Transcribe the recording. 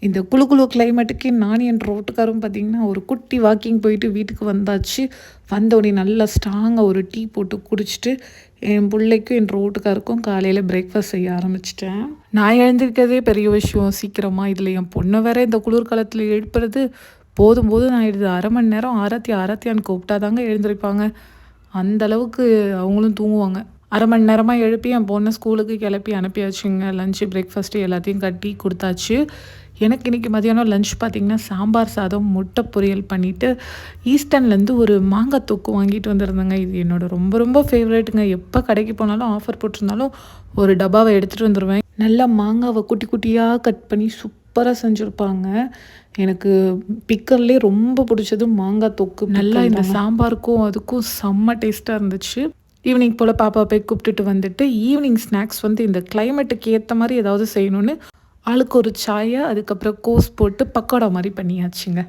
இந்த குளு குளு கிளைமேட்டுக்கு நான் என் ரோட்டுக்காரும் பார்த்தீங்கன்னா ஒரு குட்டி வாக்கிங் போயிட்டு வீட்டுக்கு வந்தாச்சு. வந்தோடனே நல்லா ஸ்ட்ராங்காக ஒரு டீ போட்டு குடிச்சிட்டு என் பிள்ளைக்கும் என் ரோட்டுக்காருக்கும் காலையில் பிரேக்ஃபாஸ்ட் செய்ய ஆரம்பிச்சிட்டேன். நான் எழுந்திருக்கிறதே பெரிய விஷயம். சீக்கிரமாக இதில் என் பொண்ணை வேற இந்த குளிர்காலத்தில் எழுப்புறது. போதும் போதும் நான் எழுது அரை மணி நேரம் ஆராத்தி ஆராத்தியான்னு கூப்பிட்டாதாங்க எழுந்திருப்பாங்க. அந்தளவுக்கு அவங்களும் தூங்குவாங்க. அரை மணி நேரமாக எழுப்பி என் பொண்ணை ஸ்கூலுக்கு கிளப்பி அனுப்பியாச்சுங்க லஞ்சு பிரேக்ஃபாஸ்ட்டு எல்லாத்தையும் கட்டி கொடுத்தாச்சு. எனக்கு இன்றைக்கி மதியானம் லஞ்ச் பார்த்திங்கன்னா சாம்பார் சாதம் முட்டை பொரியல் பண்ணிவிட்டு ஈஸ்டர்ன்லேருந்து ஒரு மாங்காய் தொக்கு வாங்கிட்டு வந்திருந்தேங்க. இது என்னோட ரொம்ப ரொம்ப ஃபேவரேட்டுங்க எப்போ கடைக்கு போனாலும் ஆஃபர் போட்டிருந்தாலும் ஒரு டப்பாவை எடுத்துகிட்டு வந்துடுவேன் நல்லா மாங்காவை குட்டி குட்டியாக கட் பண்ணி சூப்பராக செஞ்சுருப்பாங்க. எனக்கு பிக்கர்லேயே ரொம்ப பிடிச்சது மாங்காய் தொக்கு நல்லா இந்த சாம்பாருக்கும் அதுக்கும் செம்ம டேஸ்ட்டாக இருந்துச்சு. ஈவினிங் போல் பாப்பா போய் கூப்பிட்டுட்டு வந்துட்டு ஈவினிங் ஸ்நாக்ஸ் வந்து இந்த கிளைமேட்டுக்கு ஏற்ற மாதிரி ஏதாவது செய்யணும்னு ஆளுக்கு ஒரு சாயை அதுக்கப்புறம் கோஸ் போட்டு பக்கோடா மாதிரி பண்ணியாச்சுங்க.